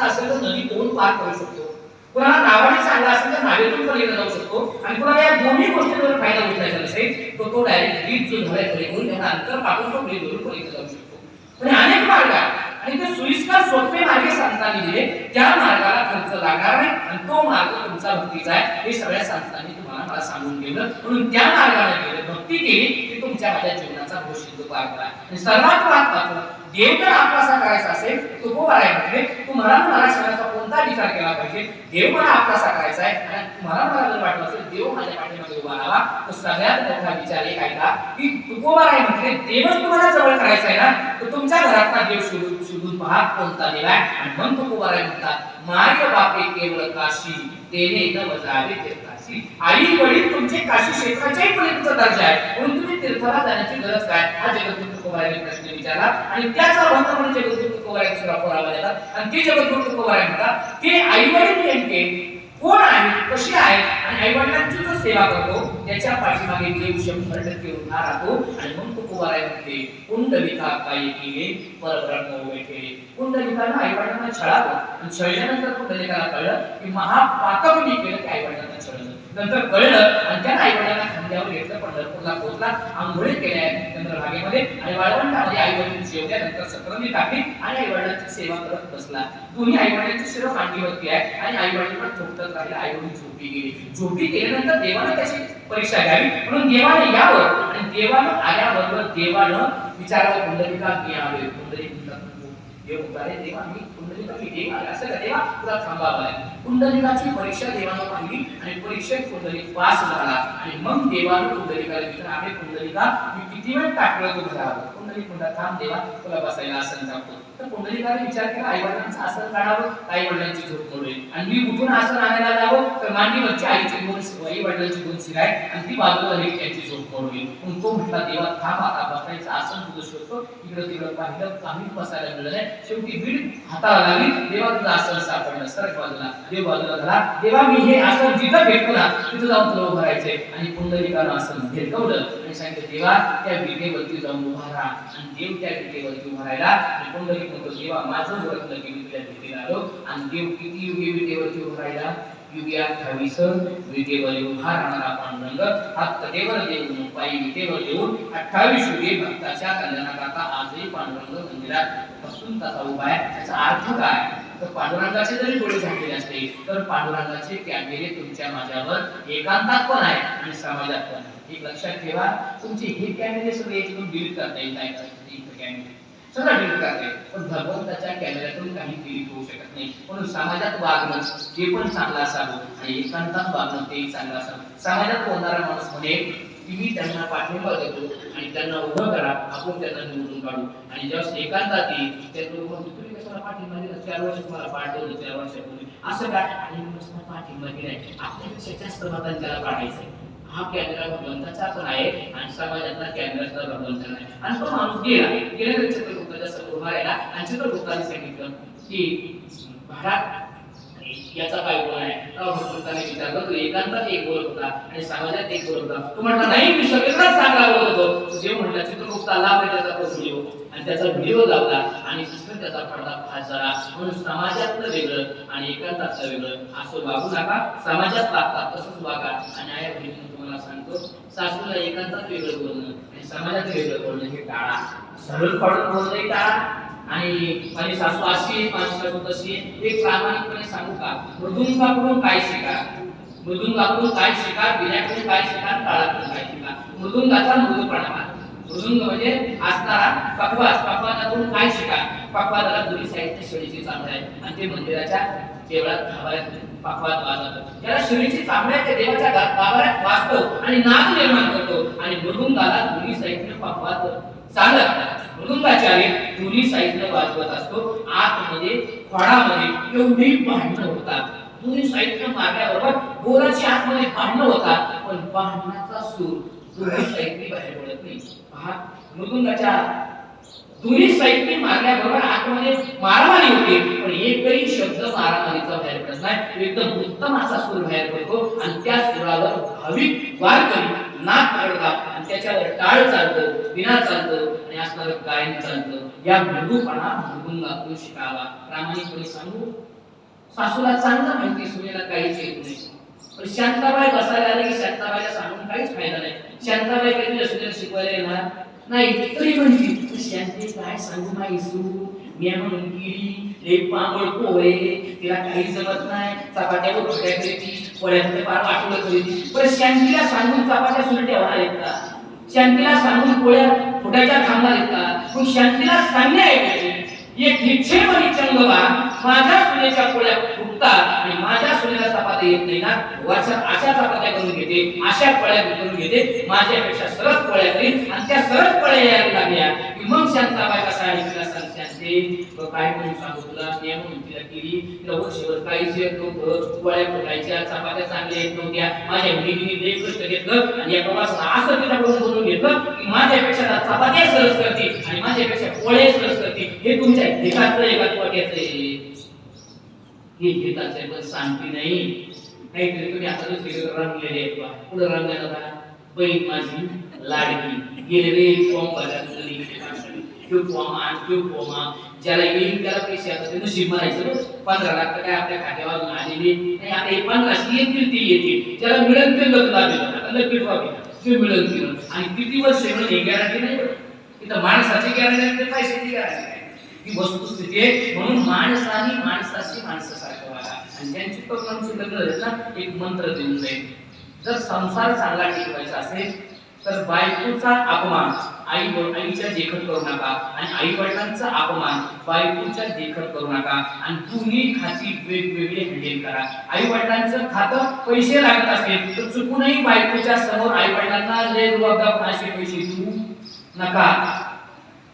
प्रश्न असेल तर नदी तोंड पार करू शकतो. कुणाला नावाने चांगला असेल तर नावेतून पलीकडे जाऊ शकतो. आणि कुणाला या दोन्ही गोष्टींवर फायदा उठवायचा नसेल तो तो डायरेक्ट ब्रिज जो झालाय पलीकडून त्याला अंतर पाठवून तो ब्रिजवरून पलीकडे जाऊ शकतो. म्हणजे अनेक मार्ग आहेत. आणि ते सोयीस्कर सोपे मार्ग संतांनी दिले. त्या मार्गाला खर्च लागणार नाही आणि तो मार्ग तुमचा भक्तीचा आहे. हे सगळ्या संतांनी तुम्हाला मला सांगून दिलं म्हणून त्या मार्गाने गेलं भक्ती केली की तुमच्या माझ्या जीवनाचा घोषित मार्ग आहे आणि सर्वात महत्वाचं देव जर आपला करायचा असेल तो को करायला म्हणजे तुम्हाला मला क्षणाचा कोणता विचार केला पाहिजे? देव मला आपलासा करायचा आहे आणि तुम्हाला मला जर वाटलं असेल देव माझ्या पाठीमध्ये उभा राहावा तर सगळ्यात मोठा विचार एक ऐका की? तुकोबा आहे म्हटले देवच तुम्हाला जवळ करायचा आहे ना? तर तुमच्या घरातला देव शोधून शोधून पहा कोणता देव आहे? आणि मग तुकोबा आहे म्हणतात मार्ग बापे केवळ काशी तेने न वजावे तीर्थाशी आई वडील तुमचे काशी क्षेत्राच्याही पलीकडचा दर्जा आहे. म्हणून तुम्ही तीर्थाला जाण्याची गरज काय? हा जगद्गुरु तुकोबाराने प्रश्न विचारला आणि त्याचा अर्थ म्हणजे जगद्गुरु तुकोबाराने दुसरा फोरावा देतात आणि ते जगद्गुरु तुकोबाराने म्हणतात ते आई वडील नेमके कोण आहेत कसे आहेत आणि आई वडिलांची जो सेवा करतो त्याच्या पाठीमागे देव शंभर टक्के उभा राहतो. आणि मग तो कुवाराय म्हणते कुंडलिका काय केले परब्रह्म उभे केले. कुंडलिकानं आई वडिलांना छळावं आणि छळल्यानंतर कुंडलिकाला कळलं की महापातक मी केलं की आई वडिलांना नंतर कळलं आणि त्यानं आई वडिलांना खांद्यावर घेतलं पंढरपूरला पोहोचला आंघोळी केल्या चंद्रभागेमध्ये आणि वाळवंटामध्ये आई वडील जेवल्या नंतर सक्रमी टाकली आणि आई वडिलांची सेवा करत बसला. दोन्ही आई वडिलांची सेवा मांडीवरती आहे आणि आई वडील पण झोपतच राहिले. आई वडील झोपी गेली. झोपी गेल्यानंतर देवानं त्याची परीक्षा घ्यावी. म्हणून देवाने यावं आणि देवानं आल्याबरोबर देवानं विचारावं कुंडलिका मी आलोय कुंडली म्हणतात देवा मी कुंडलिका मी देव देवा तुला थांबावं. आहे कुंडलिकाची परीक्षा देवानं पाहिली आणि परीक्षेत कुंडलिक पास झाला. आणि मग देवानं कुंडलिकाला विचार आहे कुंडलिका मी किती वेळ टाकलं तू घरावर कुंडलिक म्हणतात थांब देवा तुला बसायला असं सांगतो. तर कुंडलिकाने विचार केला आई वडिलांचं आसन काढावं आई वडिलांची झोप मोडेल आणि मी उठून आसन आणायला जावं? तर मांडीवरची आईची दोन आई वडिलांची दोन शिराय आणि ती बाजूला एक त्यांची झोप मोडली पण तो म्हटला देवा थांब आता बसायचं आसन तुझं शोधतो इकडं तिकडं पाहिलं काहीच बसायला मिळलं नाही. शेवटी बीड हाताला लागली देवा तुझं आसन सापडलं सरक बाजूला देव बाजूला झाला देवा मी हे आसन जिथं भेटतो ना तिथं जाऊन तुला उभं राहायचंय. आणि पुंडलिकानं आसन भेटवलं आणि सांगितलं देवा त्या विटेवरती जाऊन उभा राहा. आणि देव त्या विटेवरती उभा राहिला आणि पुंडलिक म्हणतो देवा माझं व्रत की तुझ्या भेटीला आलो आणि देव किती युगे विटेवरती उभा राहिला युगे अठ्ठावीस विटेवर उभा राहणारा पांडुरंग हा कदेवर देऊन पायी विटेवर देऊन अठ्ठावीस युगे भक्ताच्या कल्याणाकरता आजही पांडुरंग मंदिरात बसून तसा उभा आहे. त्याचा अर्थ काय? तर पांडुरंगाचे जरी डोळे झाकलेले असते तर पांडुरंगाचे कॅमेरे तुमच्या माझ्यावर एकांतात पण आहे आणि समाजात पण आहे एक लक्षात ठेवा तुमचे हे कॅमेरे सगळे एकदम डिलीट करता येईल काय करायचं इथं कॅमेरे सगळं डिलीट करता येईल पण भगवंताच्या कॅमेऱ्यातून काही डिलीट होऊ शकत नाही. म्हणून समाजात वागणं ते पण चांगलं असावं आणि एकांतात वागणं ते चांगलं असावं. समाजात बोलणारा माणूस म्हणे की मी त्यांना पाठिंबा देतो आणि त्यांना उभं करा. आपण त्यांना निवडून काढू. आणि जेव्हा एकांतात येईल त्या लोक म्हणतो तुम्ही कशाला पाठिंबा दिला? चार वर्ष तुम्हाला पाठवलं चार वर्षापूर्वी असं काय? आणि पाठिंबा दिलाय. आपल्यापेक्षा जास्त मतांनी त्याला आहे हा कॅमेरा भगवंताचा पण आहे आणि समाजातला कॅमेरा सुद्धा भगवंताचा आहे. आणि तो माणूस गेला. गेल्यानंतर चित्रगुप्ताच्या समोर उभा राहिला आणि चित्रगुप्ताने सांगितलं की भारत याचा काय गुण आहे. भगवंताने विचारलं तू एकांतात एक बोलत होता आणि समाजात एक बोलत होता. तू म्हटला नाही मी सगळीकडेच चांगला बोलत होतो. जे म्हटलं चित्रगुप्त आला आपण त्याचा तो व्हिडिओ आणि त्याचा व्हिडिओ लावला आणि तिथं त्याचा पडदा फास झाला. म्हणून समाजातलं वेगळं आणि एकांतातलं वेगळं असं वागू नका. समाजात वागतात तसंच वागा. आणि आया बहिणीनं तुम्हाला सांगतो सासूला एकांतात वेगळं बोलणं आणि समाजात वेगळं बोलणं हे टाळा. सरळ पडत बोलणं टाळा. आणि माझी सासू अशी आहे माझी सासू तशी आहे हे प्रामाणिकपणे सांगू का? मृदुंगाकडून काय शिका? मृदुंगाकडून काय शिका? बिण्याकडून काय शिका? टाळाकडून काय शिका? मृदुंगाचा मृदूपणा. मृदुंग म्हणजे असणारा पकवास. पकवासाकडून काय शिका? पकवासाला दुरी साहित्य शेळीची चांगलं आहे. आणि ते मंदिराच्या देवळात गाभाऱ्यात पकवास वाजवतो. त्याला शेळीची चांगलं आहे ते देवाच्या गा- गाभाऱ्यात वाजतो आणि नाद निर्माण करतो. आणि मृदुंगाला दुरी साहित्य पकवास चालत मृदुंगाचार्य दोन्ही साईडनं वाजवत असतो. आतमध्ये खोडामध्ये एवढी भांडणं होतात. दोन्ही साईडनं मारल्याबरोबर बोराची आतमध्ये भांडणं होतात. पण भांडणाचा सूर दोन्ही साईडने बाहेर पडत नाही. पहा मृदुंगाच्या दोन्ही साईडने मारल्याबरोबर आतमध्ये मारामारी होते. पण एकही शब्द मारामारीचा बाहेर पडत नाही. एकदम उत्तम असा सूर बाहेर पडतो. आणि त्या सुरावर भाविक वारकरी नाक पडतात आणि त्याच्यावर टाळ चालतं विना चालतं आणि असणार गायन चालतं. या मृदूपणा मृदुंगातून शिकावा. प्रामाणिकपणे सांगू? सासूला चांगलं माहिती सुनेला काहीच येत नाही. पण शांताबाई बसायला आले की शांताबाईला सांगून काहीच फायदा नाही. शांताबाई कधी सुनेला शिकवायला येणार? नाही तरी म्हणती "तू शांती काय सांगू माई सू मी म्हणून गिरी एक पांगळ पोहे तिला काही जमत नाही. चपात्यावर फुट्या करीती पोळ्यामध्ये पार वाटवलं करीती पण शांतीला सांगून चपात्या सुने ठेवणार आहेत का? शांतीला सांगून पोळ्या फुटायच्या थांबणार आहेत का? मग शांतीला सांगण्याऐवजी एक निश्चयपणे चंगवा माझ्या सुनेच्या पोळ्या फुटतात आणि माझ्या सुनेला चपात्या येत नाही ना? वर्षात अशा चपात्या करून घेते अशा पोळ्या करून घेते. माझ्यापेक्षा सरळ पोळ्या करीन आणि त्या सरळ पोळ्या यायला लागल्या. मग शांताबाई कसा आहे तिला सांग तो काय म्हणून सांगू तुला? मी केली वर्षभर काहीच येत नव्हतं चपात्या चांगल्या येत नव्हत्या. माझ्या मुलीने कष्ट घेतलं आणि एका वाजता असं तिच्याकडून घेतलं की माझ्यापेक्षा चपात्या सरस करते आणि माझ्यापेक्षा पोळ्या सरस करते. हे तुमच्या हिताचं एका वाट्याचं हे घेताच पण सांगते नाही. काहीतरी तुम्ही आता दुसरीकडे रंगलेले आहेत बा. पुढे रंगायला बा बहीण माझी लाडकी. गेले रे फॉर्म भरायला क्यू फॉर्म ज्याला येईल त्याला पैसे आता ते नशीब पंधरा लाख तर काय आपल्या खात्यावर आलेली नाही. आता हे पन्नास येतील ते येतील. ज्याला मिळत ते लग्न लागेल आता लग्न व्हावे ते मिळत गेलं आणि किती वर्ष मिळेल हे गॅरंटी नाही इथं माणसाची गॅरंटी आणि ते पैशाची गॅरंटी नाही ही वस्तुस्थिती आहे. म्हणून माणसाने माणसाशी माणसासारखं वागा. आणि त्यांची पकडून लग्न झालं ना एक मंत्र देऊन जाईल. जर संसार चांगला टिकवायचा असेल तर बायकोचा अपमान आई आईच्या देखत करू नका आणि आई वडिलांचा अपमान बायकोच्या देखत करू नका. आणि दोन्ही खाती वेगवेगळे हँडल करा. आई वडिलांचं खातं पैसे लागत असेल तर चुकूनही बायकोच्या समोर आई वडिलांना लय रुबाबदारपणाचे पैसे देऊ नका.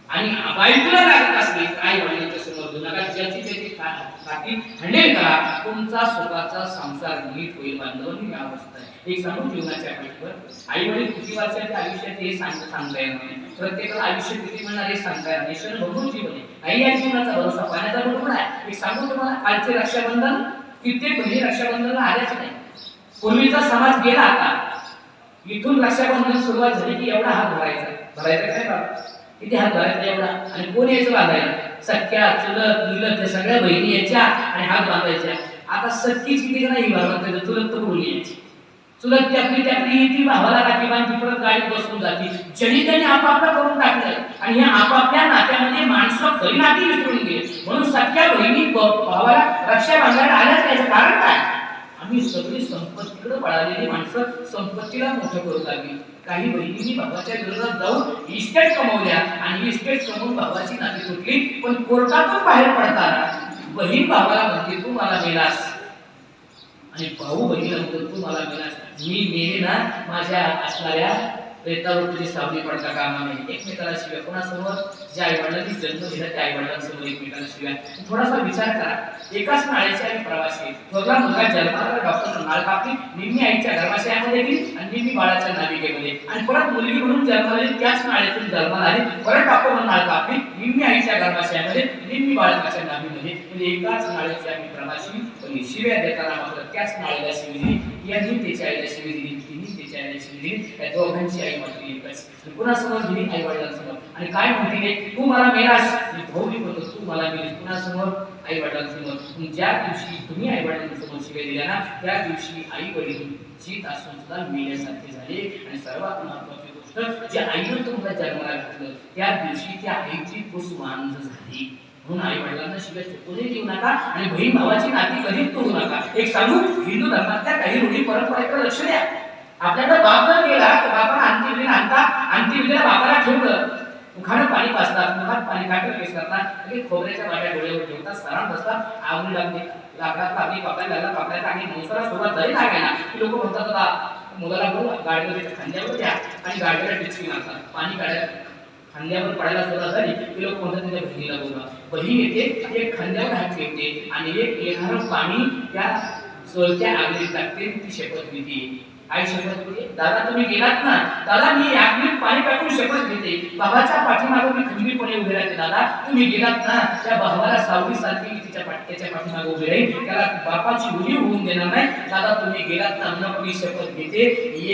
आणि बायकोला लागत असले आई वडिलांच्या समोर देऊ नका. ज्याची त्याची खाती हंडेल का तुमचा स्वतःचा संसार नीट होईल बांधव ही अवस्था आहे. एक सांगू जीवनाच्या पाठीवर आई वडील किती वर्षाच्या आयुष्यात हे सांग सांगता येणार नाही. प्रत्येकाला आयुष्य किती मिळणार हे सांगता येणार नाही. शरण भरपूर जीवन आहे. आई या जीवनाचा भरोसा पाण्याचा बरोबर आहे. एक सांगू तुम्हाला कालचे रक्षाबंधन कित्येक बहिणी रक्षाबंधनला आल्याच नाही. पूर्वीचा समाज गेला आता. इथून रक्षाबंधन सुरुवात झाली की एवढा हा भरायचा. भरायचा काय बाबा? किती हात भरायचा एवढा आणि कोण यायचं बांधायला सख्या चुलत मुलत या सगळ्या बहिणी यायच्या आणि हात बांधायच्या. आता सख्खीच किती जण ही भावना चुलत तर बोलली यायची. चुलत ती आपली त्यातली ती भावाला टाकी बांधती परत गाडीत बसून जाते. जणी त्यांनी आपापला करून टाकलंय आणि ह्या आपापल्या नात्यामध्ये माणसं खरी नाती विसरून गेली. म्हणून सख्या बहिणी भावाला रक्षा बांधायला आल्याच त्याचं कारण काय? आम्ही सगळी संपत्तीकडे पळालेली माणसं संपत्तीला मोठं करू लागली. काही बहिणींनी बाबाच्या विरोधात जाऊन इस्टेट कमवल्या आणि इस्टेट कमवून बाबाची नाती तुटली पण कोर्टातून बाहेर पडताना बहीण बाबाला म्हणते तू मला मेलास. आणि भाऊ बहिणीला म्हणतो तू मला मेलास. मी मेले ना माझ्या असणाऱ्या प्रेतावर तुझी सावली पडता कामा नाही एकमेकाला शिव्या कोणासमोर ज्या आई वडिलांनी जन्म दिला त्या आई वडिलांसमोर एकमेकाला शिव्या थोडासा विचार करा. एकाच नाळ्याचे आम्ही प्रवासी थोरला मुलगा जन्माला डॉक्टर नाळ कापली निम्मी आईच्या गर्भाशयामध्ये गेली आणि निम्मी बाळाच्या नाविकेमध्ये आणि परत मुलगी म्हणून जन्माली त्याच नाळ्यातून जन्माला आली परत डॉक्टर नाळ कापली निम्मी आईच्या गर्भाशयामध्ये निम्मी बाळकाच्या नावीमध्ये म्हणजे एकाच नाळ्याचे आम्ही प्रवासी पण शिव्या देताना मात्र त्याच नाळ्याला शिवी दिली यांनी त्याच्या आईला शिवी दिली. त्या दोघांची आई मात्र एकच कुणासमोर आई वडिलांसमोर. आणि काय म्हणते तू? मला मी भाऊ मी तू मला कुणासमोर? आई वडिलांसमोर. ज्या दिवशी तुम्ही आई वडिलांसमोर शिवाय दिल्या ना त्या दिवशी आई वडील जीत असून सुद्धा झाले. आणि सर्वात महत्वाची गोष्ट ज्या आईनं तुम्हाला जन्माला घातलं त्या दिवशी त्या आईची पुसवांज झाली. म्हणून आई वडिलांना शिवाय चुकूनही देऊ नका आणि बहीण भावाची नाती कधीच तोडू नका. एक सांगू हिंदू धर्मातल्या काही रूढी परंपरेकडे लक्ष द्या. आपल्याकडे बाप जर गेला तर बापाला अंत्यविधीला आणता अंत्यविधीला बापाला ठेवलं. मुखानं पाणी पाचतात मुखात पाणी काढत केस करतात लगेच खोबऱ्याच्या वाट्या डोळ्यावर ठेवतात सराव बसतात आवडी लागते. लाकडात आपली पापड्या लागला पापड्याचा आणि नवसाला सुरुवात जरी लागायला की लोक म्हणतात आता मुलाला बोल गाडीवर खांद्यावर द्या आणि गाडीला टिचकी मारतात. पाणी काढायला खांद्यावर पडायला सुरुवात झाली की लोक म्हणतात त्याच्या बहिणीला बोलवा. बहीण येते एक खांद्यावर हात फेकते आणि एक येणारं पाणी त्या चोलत्या आगीत टाकते ती शपथ घेते. आई शपथ घेते. दादा तुम्ही गेलात ना? दादा मी आगीत पाणी टाकून शपथ घेते. बाबाच्या पाठीमागे मी खंबीरपणे उभे राहते दादा. तुम्ही गेलात ना त्या भावाला सावली सारखी मी तिच्या त्याच्या पाठीमागे उभे राहील त्याला बापाची उडी होऊन देणार नाही. दादा तुम्ही गेलात ना म्हणून मी शपथ घेते.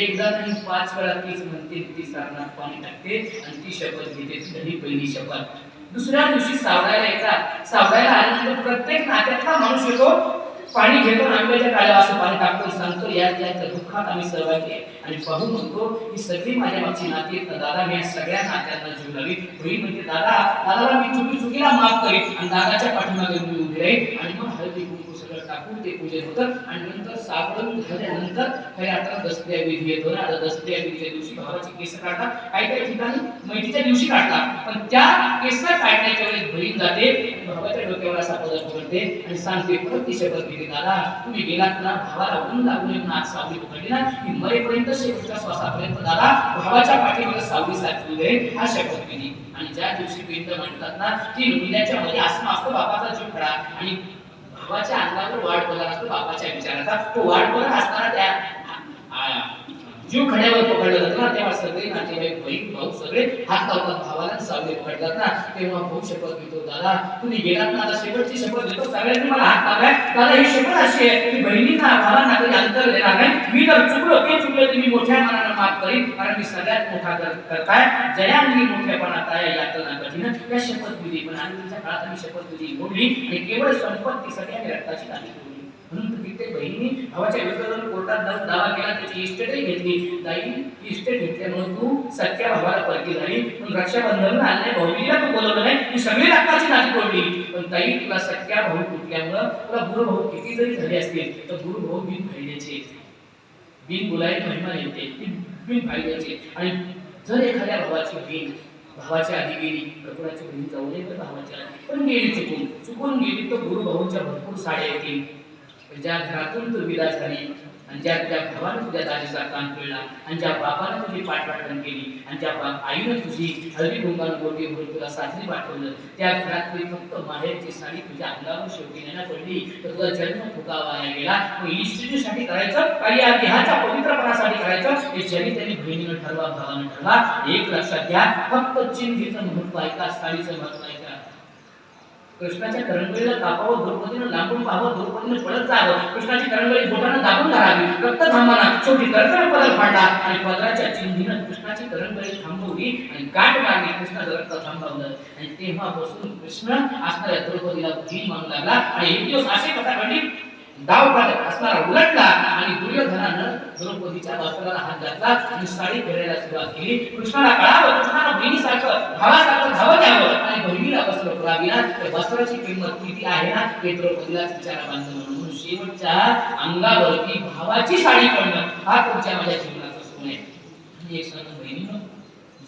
एकदा नाही पाच वेळा तीच म्हणते ती सारणात पाणी टाकते आणि ती शपथ घेते ती पहिली शपथ. दुसऱ्या दिवशी सावरायला येतात. सावरायला आल्यानंतर प्रत्येक नात्यातला माणूस येतो. पाणी घेतो आंब्याच्या काळ्या असं पाणी टाकतो. सांगतो या त्याच्या दुःखात आम्ही सहभागी आहे. आणि पाहून म्हणतो ही सगळी माझ्या मागची नाती आहेत. दादा मी सगळ्या नात्यांना जीव लावी बहीण म्हणते दादा दादाला मी चुकी चुकीला माफ करीन. आणि दादाच्या पाठीमागे मी उभी राहील आणि मग हळदी कुंकू सगळं टाकून ते पूजन होतं. आणि नंतर सापडून झाल्यानंतर खऱ्या आता दसऱ्या विधी येतो ना. आता दसऱ्या विधीच्या दिवशी भावाची केस काढतात काही काही ठिकाणी मैठीच्या दिवशी काढतात पण त्या केस काढण्याच्या वेळेस बहीण जाते भावाच्या डोक्यावर असा पदर पकडते आणि सांगते परत ती शपथ घेते दादा. तुम्ही गेलात ना भावाला ऊन लागून एक नाच सावली पकडली ना की मरेपर्यंत शेवटच्या श्वासापर्यंत दादा भावाच्या पाठीवर सावली साचली जाईल हा शपथ केली आणि ज्या दिवशी पिंड म्हणतात ना ती मुलाच्या मध्ये असं असतो बापाचा जीव खडा आणि भावाच्या अंगावर वाढ बोलत असतो बापाच्या विचाराचा. तो वाढ बोलत असताना त्या जीव खड्यावर पकडला जातं ना तेव्हा सगळे नातेवाईक बहीण भाऊ सगळे हात लावतात भावाला आणि सावली पकडतात ना. तेव्हा भाऊ शपथ घेतो दादा तुम्ही गेलात ना आता शेवटची शपथ घेतो सगळ्यांनी मला हात लावाय दादा ही शपथ अशी आहे की बहिणींना भावांना कधी अंतर देणार नाही? मी जर चुकलो ते चुकलं तर मी मोठ्या मनानं माफ करीन कारण मी सगळ्यात मोठा करताय. जयांनी मोठ्यापणात आहे यातना कठीण या शपथ दिली. पण आनंदीच्या काळात आम्ही शपथ दिली मोडली. आणि केवळ संपत्तीसाठी आम्ही रक्ताची नाणी म्हणून कित्येक बहिणी भावाच्या विरोधात कोर्टात दावा केला त्याची इस्टेटही घेतली. ताई इस्टेट घेतल्यामुळे तू सख्या भावाला परकी झाली. पण रक्षाबंधन आणले भाऊजीला तू बोलवलं नाही. तू सगळी रक्ताची नाती तोडली. पण ताई तुला सख्या भाऊ तुटल्यामुळं तुला गुरु भाऊ किती जरी झाले असतील. तर गुरु भाऊ बिन फायद्याचे. बिन बोलाय महिमा येते ती बिन फायद्याचे. आणि जर एखाद्या भावाची बिन भावाच्या आधी गेली तर बहीण जाऊ नये तर भावाच्या आधी पण गेली चुकून. चुकून गेली तर गुरु भाऊंच्या भरपूर साड्या येतील. ज्या घरातून तू विदा झाली आणि ज्या तुझ्या भावानं तुझ्या दाजीचा कान पिळला आणि ज्या बापानं तुझी पाठपाठवण केली आणि ज्या बाप आईनं तुझी हळदी कुंकानं गोटी भरून तुला सासरी पाठवलं त्या घरातली फक्त माहेरची साडी तुझ्या अंगावर शेवटी नेण्यात पडली तर तुझा जन्म फुकावाया गेला. मग इष्टिटीसाठी करायचं? काही या देहाच्या पवित्रपणासाठी करायचं? हे जरी त्यांनी बहिणीनं ठरवा भावानं ठरवा. एक लक्षात घ्या फक्त चिंधीचं महत्त्व ऐका साडीचं महत्त्व ऐका कृष्णाच्या करंगळीला कापावं द्रौपदीनं लांबून पाहावं द्रौपदीनं पळत जावं. कृष्णाची करंगळी बोटानं दाबून धरावी. रक्त थांबाना. शेवटी करकळ पदर फाडला आणि पदराच्या चिंधीनं कृष्णाची करंगळी थांबवली आणि गाठ मारली. कृष्णाचं रक्त थांबवलं. आणि तेव्हापासून कृष्ण असणाऱ्या द्रौपदीला भीम म्हणू लागला. आणि एक दिवस असे कथा घडली डाव असणारा उलटला. आणि दुर्योधनानं द्रौपदीच्या वस्त्राला हात घातला आणि साडी फेरायला सुरुवात केली. कृष्णाला कळावं कृष्णाला बहिणीसारखं भावासारखं धावत यावं. आणि बहिणीला वस्त्र पुरावी ना त्या वस्त्राची किंमत किती आहे ना हे द्रौपदीला विचारा बांधलं म्हणून शेवटच्या अंगावरती भावाची साडी पडणं हा तुमच्या माझ्या जीवनाचा सोन आहे. आणि एक सांगतो बहिणीनं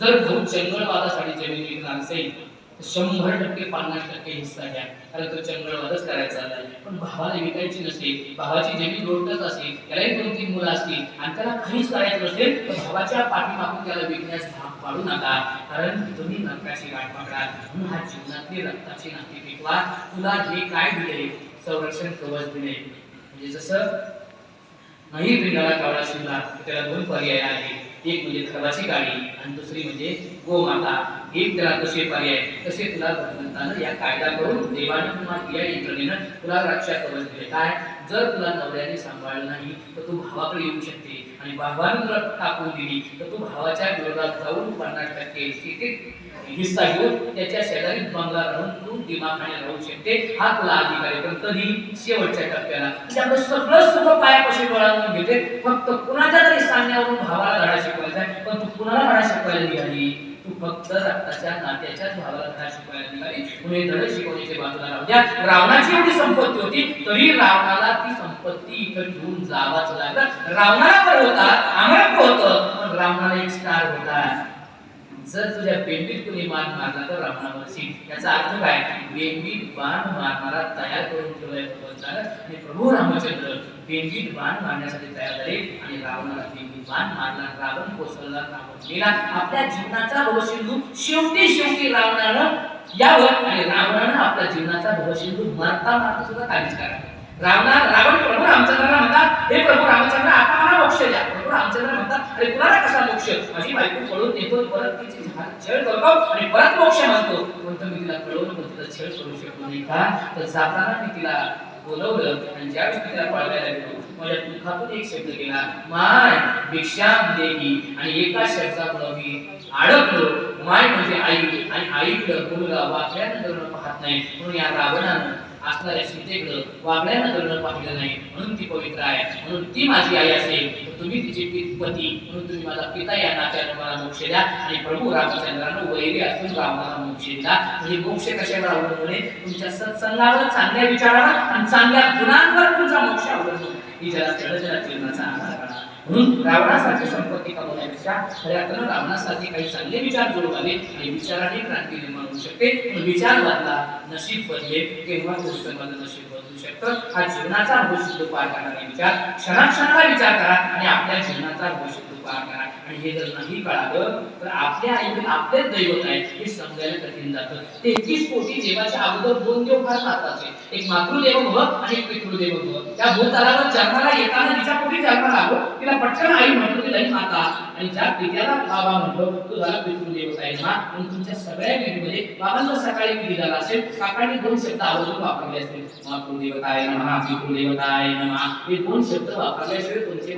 जर भाऊ चंगळवादासाठी जमीन विकणार असेल तर शंभर टक्के पन्नास टक्के हिस्सा घ्या. खरं तर चंद्रवरच करायचा पण भावाला विकायची नसेल भावाची जमीन गोष्टच असेल त्यालाही दोन तीन मुलं असतील आणि त्याला काहीच करायचं नसेल तर भावाच्या पाठीमागून त्याला विकण्यास भाग पाडू नका. कारण तुम्ही नकाची गाठ पकडा म्हणून हा जीवनातली रक्ताची नाती पिकवा तुला हे काय दिले संरक्षण कवच दिले. म्हणजे जसं नाही पिंडाला कावळा शिवला त्याला दोन पर्याय आहेत. एक म्हणजे खरवाची गाडी आणि दुसरी म्हणजे गोमाता. एक त्याला कसे पर्याय? तसे तुला भगवंतानं या कायदा करून देवानं किंवा या यंत्रणेनं तुला रक्षा करून दिले. काय? जर तुला नवऱ्याने सांभाळलं नाही तर तू भावाकडे येऊ शकते. आणि भावानं तुला टाकून दिली तर तू भावाच्या विरोधात जाऊन पन्नास टक्के हिस्सा घेऊन त्याच्या शेजारी बंगला राहून तू दिमाखाने राहू शकते. हा तुला अधिकार आहे. पण कधी? शेवटच्या टप्प्याला. त्यामुळे सगळं सगळं पायापाशी डोळ्यावरून घेते. फक्त कुणाच्या तरी सांगण्यावरून भावाला धडा शिकवायचा आहे पण तू कुणाला धडा शिकवायला निघाली? तू फक्त रक्ताच्या नात्याच्याच भावाला धडा शिकवायला निघाली. म्हणून हे धडे शिकवण्याच्या बाजूला राहू द्या. रावणाची एवढी संपत्ती होती तरी रावणाला ती संपत्ती इथं घेऊन जावाच लागलं. रावणाला पण होता आम्हाला होतं पण रावणाला एक स्टार होता. जर तुझ्या बेंबीत कुणी बाण मारला तर रावणावरची याचा अर्थ काय? बेंबीत बाण मारणारा तयार करून ठेवलाय भगवंतानं आणि प्रभू रामचंद्र बेंबीत बाण मारण्यासाठी तयार झाले आणि रावणाला बेंबीत बाण मारला रावण कोसळला रावण गेला आपल्या जीवनाचा भवसिंधू शेवटी शेवटी रावणानं यावं आणि रावणानं आपल्या जीवनाचा भवसिंधू मारता मारता सुद्धा काहीच करा रावणा रावण प्रभू रामचंद्राला म्हणतात हे प्रभू रामचंद्र आता मला मोक्ष द्या. प्रभू रामचंद्र म्हणतात अरे कुणाला कसा मोक्ष? माझी बायको पळून नेतो परत तिची छेड करतो आणि परत मोक्ष म्हणतो. म्हणतो मी तिला कळवलं पण तिला छेड करू शकतो नाही का? तर जाताना मी तिला बोलवलं आणि ज्या मी तिला पळवायला गेलो माझ्या दुःखातून एक शब्द गेला माय भिक्षा देही. आणि एका शब्दामुळे मी अडकलो. माय म्हणजे आई. आणि आईकडं मुलगा वाकल्यानंतर पाहत नाही. म्हणून या रावणानं असणाऱ्या सीतेकडं वागण्या करणं पाहिलं नाही म्हणून ती पवित्र आहे. म्हणून ती माझी आई असेल तर तुम्ही तिचे पती म्हणून तुम्ही माझा पिता या नात्यानं मला मोक्ष द्या. आणि प्रभू रामचंद्रानं वैरी असून रामाला मोक्ष दिला म्हणजे मोक्ष कशावर अवलंबून आहे तुमच्या सत्संगावर चांगल्या विचारावर आणि चांगल्या गुणांवर तुमचा मोक्ष अवलंबून ही जरा जरा जरा जीवनाचा आधार म्हणून रावणासारखी संपत्ती कमवण्यापेक्षा खऱ्या अर्थानं रावणासारखे काही चांगले विचार जोडून आले आणि विचाराने क्रांती निर्माण होऊ शकते. पण विचार बदला नशीब बदले तेव्हा गोष्ट नशीब बदलू शकतं. हा जीवनाचा भविष्य पार करणारा विचार. क्षणाक्षणाला विचार करा आणि आपल्या जीवनाचा भविष्य करा आणि हे जर नाही कळालं तर आपल्या आई आपलेच दैवत आहे हे समजायला कठीण जातं. तेहतीस कोटी देवाच्या अगोदर दोन देव फार महत्त्वाचे. एक मातृदेव भव आणि एक पितृदेव भव. त्या भूतलावर जन्माला येताना तिच्या पोटी जन्माला आलो तिला पटकन आई म्हणतो की लई माता. आणि ज्या पित्याला बाबा म्हणतो तो झाला पितृदेव आहे ना आणि तुमच्या सगळ्या विधीमध्ये बाबांचा सकाळी विधी झाला असेल काकांनी दोन शब्द अगोदर वापरले असतील. मातृदेवताय नमः पितृदेवताय नमः. हे दोन शब्द वापरल्याशिवाय तुमचे